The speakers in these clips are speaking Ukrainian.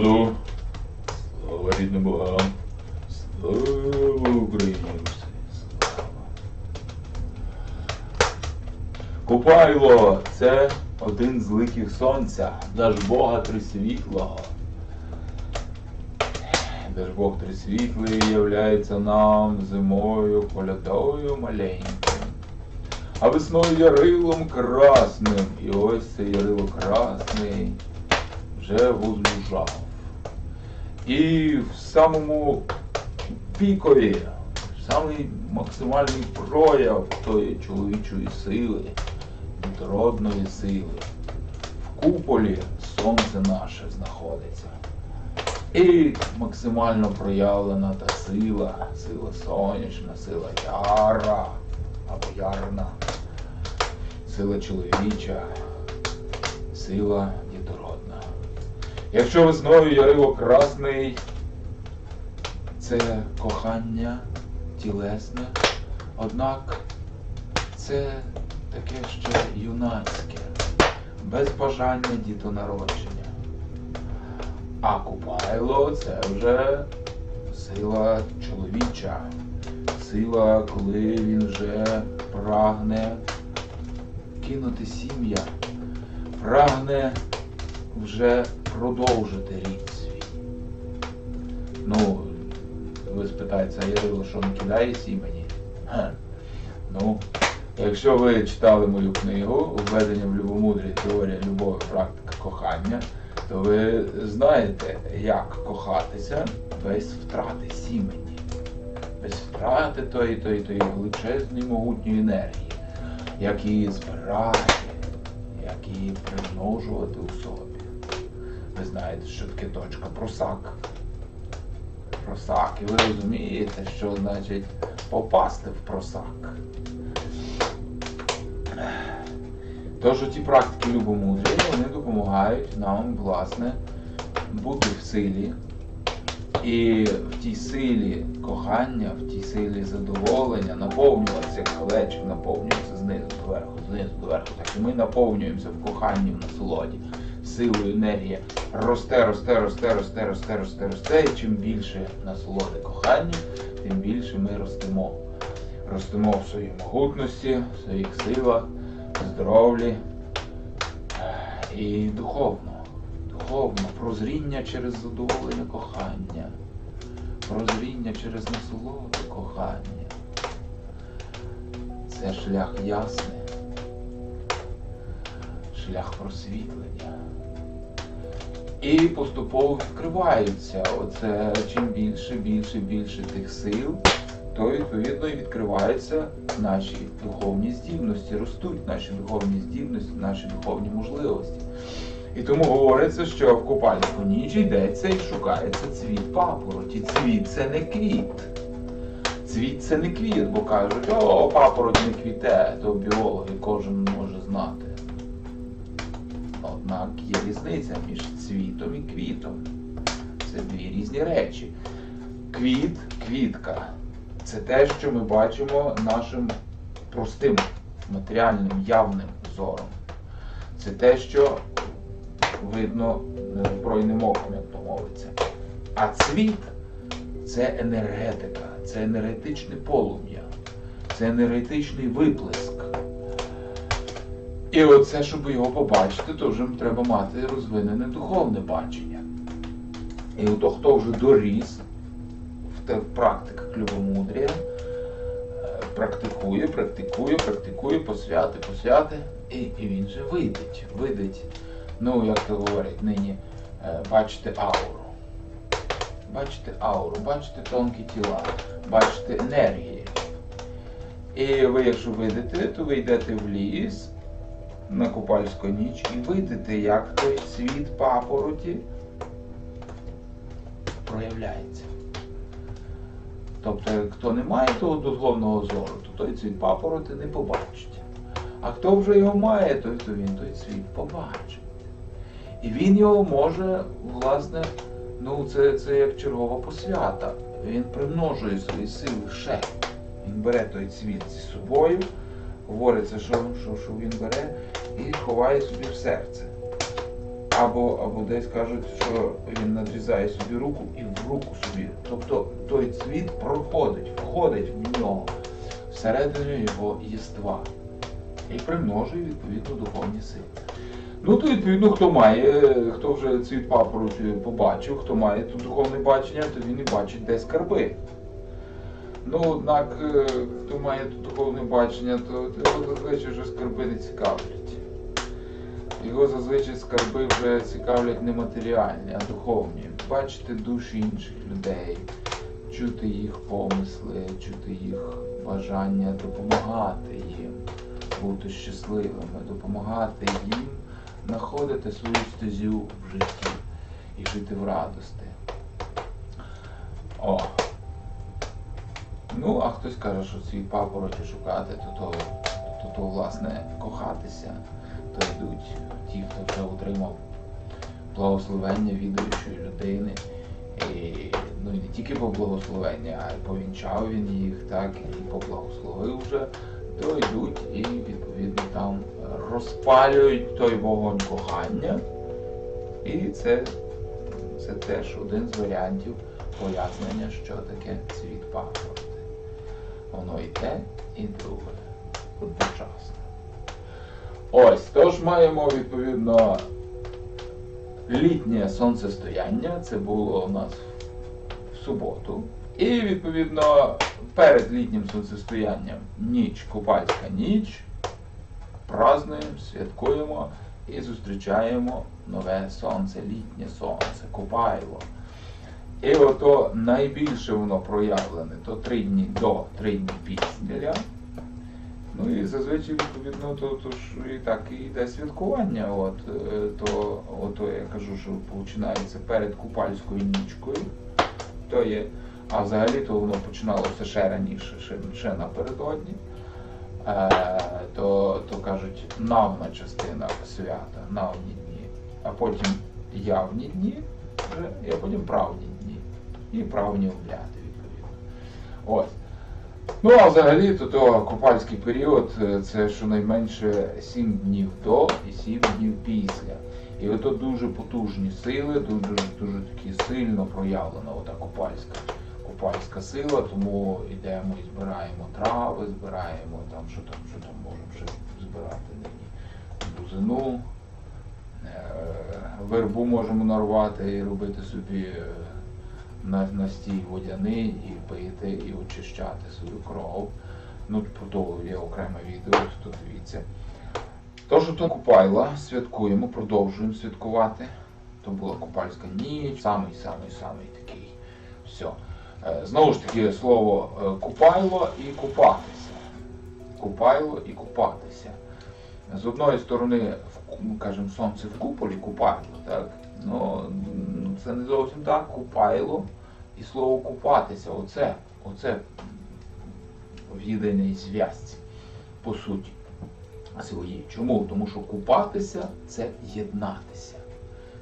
народу! Слава рідним богам! Слава Україні! Слава! Купайло це один з ликів сонця, Дажбога Трисвітлого. Дажбог Трисвітлий являється нам зимою колядою маленьким, а весною ярилом красним. І ось це ярило красний вже возмужав. І в самому пікові, самий максимальний прояв тої чоловічої сили, дітородної сили. В куполі сонце наше знаходиться. І максимально проявлена та сила, сила сонячна, сила яра або ярна, сила чоловіча, сила. Якщо весною ярило красний, це кохання тілесне, однак це таке ще юнацьке, без бажання дітонародження. А Купайло це вже сила чоловіча, сила, коли він вже прагне кинути сім'я, прагне вже продовжити рід свій. Ну, ви спитаєте, а Ярило, що не кидає сімені? Ну, якщо ви читали мою книгу Введення в любомудрі теорія любові, практика кохання, то ви знаєте, як кохатися без втрати сімені, без втрати тої, тої, тої величезної могутньої енергії, як її збирати, як її примножувати у собі. Ви знаєте, що таке точка просак. Просак. І ви розумієте, що значить попасти в просак. Тож ті практики любомудрія, вони допомагають нам, власне, бути в силі. І в тій силі кохання, в тій силі задоволення, наповнюватися, як глечик наповнюється знизу до верху, знизу до верху. Так і ми наповнюємося в коханні, в насолоді, силою енергія росте, росте, росте, росте, росте, росте, росте. І чим більше насолоди кохання, тим більше ми ростемо. Ростемо в своїй могутності, в своїх силах, здоров'ї і духовно. Духовно, прозріння через задоволення кохання, прозріння через насолоду кохання. Це шлях ясний, шлях просвітлення. І поступово відкриваються. Оце чим більше, більше, більше тих сил, то відповідно і відкриваються наші духовні здібності, ростуть наші духовні здібності, наші духовні можливості. І тому говориться, що в купальнику ніч йдеться і шукається цвіт папороті. Цвіт це не квіт. Цвіт це не квіт, бо кажуть, о, папороть не квіте, то біологи кожен може знати. Однак є різниця між цвітом і квітом. Це дві різні речі. Квіт, квітка це те, що ми бачимо нашим простим, матеріальним, явним зором. Це те, що видно незбройним оком, як то мовиться. А цвіт це енергетика, це енергетичне полум'я, це енергетичний виплеск. І оце, щоб його побачити, то вже треба мати розвинене духовне бачення. І ото хто вже доріс в тих практиках любомудрія, е, практикує, практикує, практикує, посвяти, посвяти, і, і він же видить, видить, ну, як то говорять нині, е, бачите ауру. Бачите ауру, бачите тонкі тіла, бачите енергії. І ви, якщо видите, то ви йдете в ліс на купальську ніч і видите, як той світ папороті проявляється. Тобто, хто не має того духовного зору, то той цвіт папороти не побачить. А хто вже його має, то він той світ побачить. І він його може, власне, ну це, це як чергова посвята. Він примножує свої сили ще. Він бере той цвіт зі собою, говориться, що, що, що він бере і ховає собі в серце. або, або десь кажуть, що він надрізає собі руку і в руку собі. Тобто той цвіт проходить, входить в нього, всередину його єства. І примножує відповідно духовні сили. Ну, то відповідно, хто має, хто вже цвіт папороті побачив, хто має тут духовне бачення, то він і бачить де скарби. Ну, однак, е, хто має тут духовне бачення, то його зазвичай вже скарби не цікавлять. Його зазвичай скарби вже цікавлять не матеріальні, а духовні. Бачити душі інших людей, чути їх помисли, чути їх бажання допомагати їм, бути щасливими, допомагати їм знаходити свою стезю в житті і жити в радості. О. Ну, а хтось каже, що свій папороті шукати, то то, то, то власне кохатися, то йдуть ті, хто вже отримав благословення відуючої людини. І, ну і не тільки по благословенні, а й повінчав він їх, так, і поблагословив вже, то йдуть і відповідно там розпалюють той вогонь кохання. І це, це теж один з варіантів пояснення, що таке цвіт папороти. Воно те, і друге. Одночасно. Ось, тож маємо відповідно літнє сонцестояння. Це було у нас в суботу. І відповідно перед літнім сонцестоянням ніч, купальська ніч. Празднуємо, святкуємо і зустрічаємо нове сонце, літнє сонце, Купайло. І ото найбільше воно проявлене то три дні до, три дні після. Ну і зазвичай, відповідно, то, то ж і так і йде святкування. От, е, то, ото я кажу, що починається перед купальською нічкою. То є, а взагалі то воно починалося ще раніше, ще, ще напередодні. Е, то, то кажуть навна частина свята, навні дні, а потім явні дні, вже, і потім правні. І правні обряди, відповідно. Ось. Ну, а взагалі, то, то купальський період е, це щонайменше 7 днів до і 7 днів після. І ото дуже потужні сили, дуже дуже такі сильно проявлена ота купальська купальська сила, тому йдемо і збираємо трави, збираємо там, що там, що там можемо ще збирати нині бузину, е, вербу можемо нарвати і робити собі е, настій водяний і пити, і очищати свою кров. Ну, про то є окреме відео, то дивіться. Тож то Купайла святкуємо, продовжуємо святкувати. То була купальська ніч, самий-самий-самий такий. Все. Знову ж таки, слово е, купайло і купатися. Купайло і купатися. З одної сторони, кажемо, сонце в куполі купайло, так? Ну, це не зовсім так, купайло і слово купатися. Оце, оце в єдиній зв'язці, по суті. своїй. Чому? Тому що купатися це єднатися.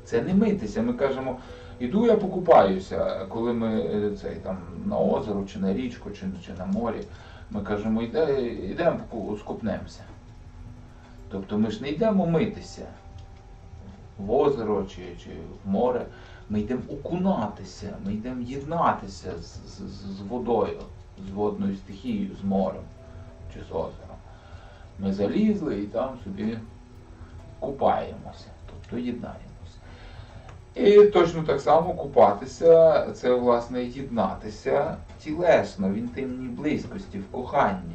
Це не митися. Ми кажемо. Іду я покупаюся, коли ми е, цей, там, на озеро, чи на річку, чи, чи на морі, ми кажемо, йдемо скупнемося. Тобто ми ж не йдемо митися в озеро чи, чи в море, ми йдемо окунатися, ми йдемо єднатися з, з, з водою, з водною стихією, з морем чи з озером. Ми залізли і там собі купаємося, тобто єднаємо. І точно так само купатися це, власне, єднатися тілесно, в інтимній близькості, в коханні.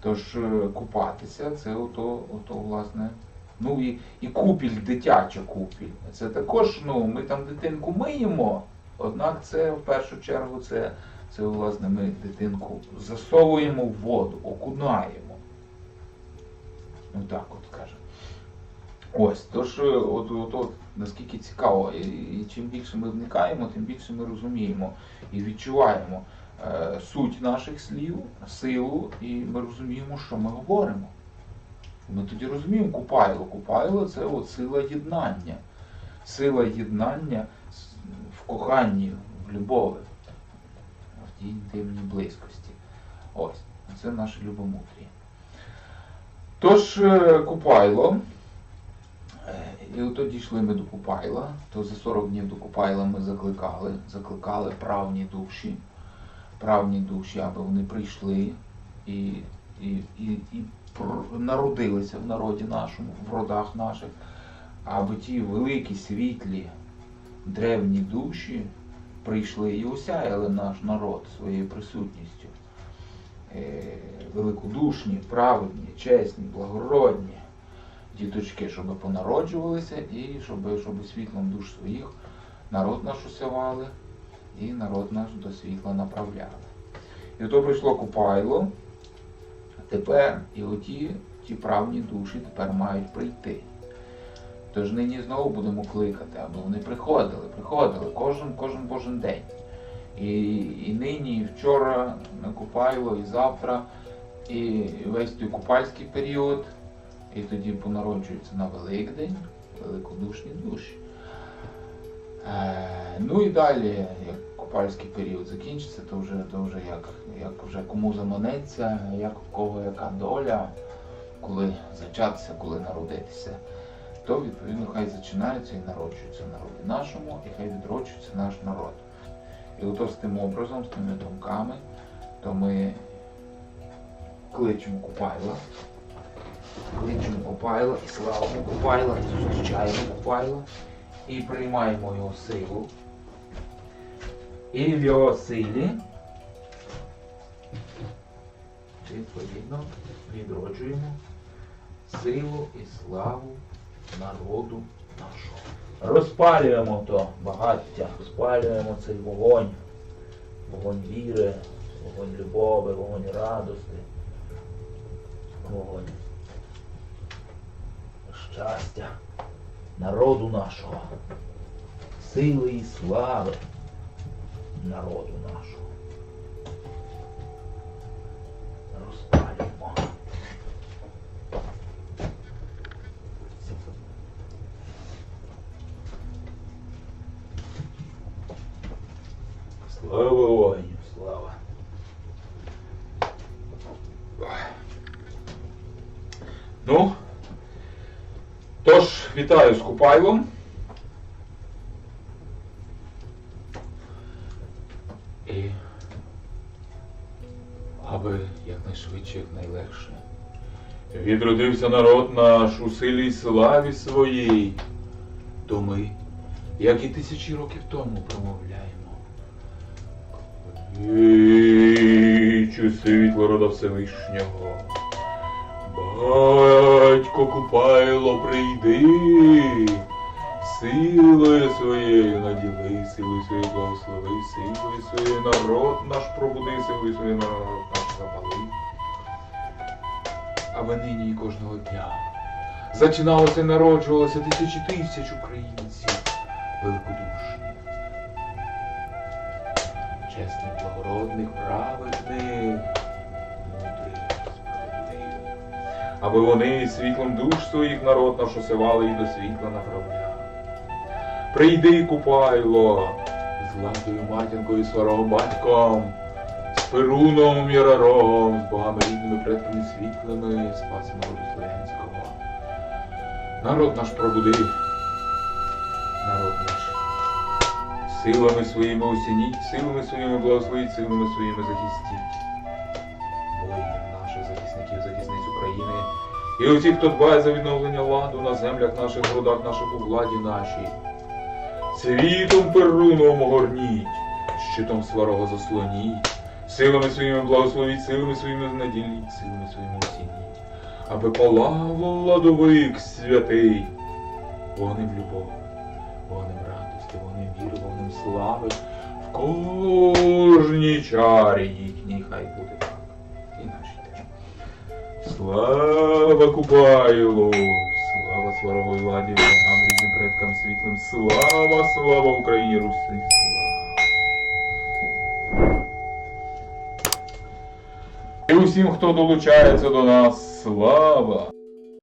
Тож е, купатися це ото, ото власне, ну і і купіль, дитяча купіль. Це також, ну, ми там дитинку миємо, однак це в першу чергу це, це власне, ми дитинку засовуємо в воду, окунаємо. Ну так от скажемо. Ось, тож, е, от, от, от наскільки цікаво, і, і чим більше ми вникаємо, тим більше ми розуміємо і відчуваємо е, суть наших слів, силу, і ми розуміємо, що ми говоримо. Ми тоді розуміємо Купайло. Купайло це от сила єднання. Сила єднання в коханні, в любові, в тій інтимній близькості. Ось, це наше любомудріє. Тож, е, Купайло Е, І от тоді йшли ми до Купайла, то за 40 днів до Купайла ми закликали, закликали правні душі, правні душі, аби вони прийшли і, і, і, і народилися в народі нашому, в родах наших, аби ті великі, світлі, древні душі прийшли і осяяли наш народ своєю присутністю. Е, Великодушні, праведні, чесні, благородні діточки, щоб понароджувалися і щоб, щоб світлом душ своїх народ наш усявали і народ наш до світла направляли. І то прийшло Купайло, тепер і оті ті правні душі тепер мають прийти. Тож нині знову будемо кликати, аби вони приходили, приходили кожен, кожен божий день. І, і нині, і вчора на Купайло, і завтра, і весь той купальський період, і тоді понароджуються на Великдень великодушні душі. Е, ну і далі, як купальський період закінчиться, то вже, то вже як, як вже кому заманеться, як у кого яка доля, коли зачатися, коли народитися, то відповідно хай зачинаються і народжуються в народі нашому, і хай відроджується наш народ. І ото з тим образом, з тими думками, то ми кличемо Купайла, кличемо Купайла і славимо Купайла, зустрічаємо Купайла, і приймаємо його силу. І в його силі відповідно відроджуємо силу і славу народу нашого. Розпалюємо то багаття, розпалюємо цей вогонь, вогонь віри, вогонь любові, вогонь радости, вогонь щастя народу нашого, сили і слави народу нашого. Розпалюємо. Слава воїню, слава. Ну, тож, вітаю з Купайлом. Якнайшвидше, якнайлегше. Відродився народ наш у силі й славі своїй, то ми, як і тисячі років тому, промовляємо. Вічу світло рода Всевишнього. Батько Купайло, прийди, силою своєю наділи, силою своєю благослови, силою своєю народ наш пробуди, силою своєю народ наш запали. Аби нині і кожного дня. Зачиналося і народжувалося тисячі тисяч українців. Великодушних, чесних, благородних, праведних, мудрих, справедливих. Аби вони світлом душ своїх народ наш осявали і до світла направляли. Прийди, Купайло, з ладою матінкою, сварогом батьком, Перуном Яраром, з богами рідними предками світлими, спаси народу Слов'янського. Народ наш пробуди, народ наш. Силами своїми осініть, силами своїми благословіть, силами своїми захистіть воїнів наших захисників, захисниць України. І усіх, хто дбає за відновлення ладу на землях наших, родах наших у владі нашій. Світом перуном огорніть, щитом сварого заслоніть, силами своїми благословіть, силами своїми наділіть, силами своїми осініть, аби палав ладовик святий, вогнем любові, вогнем радості, вогнем віри, вогнем слави, в кожній чарі їхній хай буде так і наші теж. Слава Купайлу! Слава сварової ладі, нам рідним предкам світлим, слава, слава Україні Руси! Усім, хто долучається до нас, слава!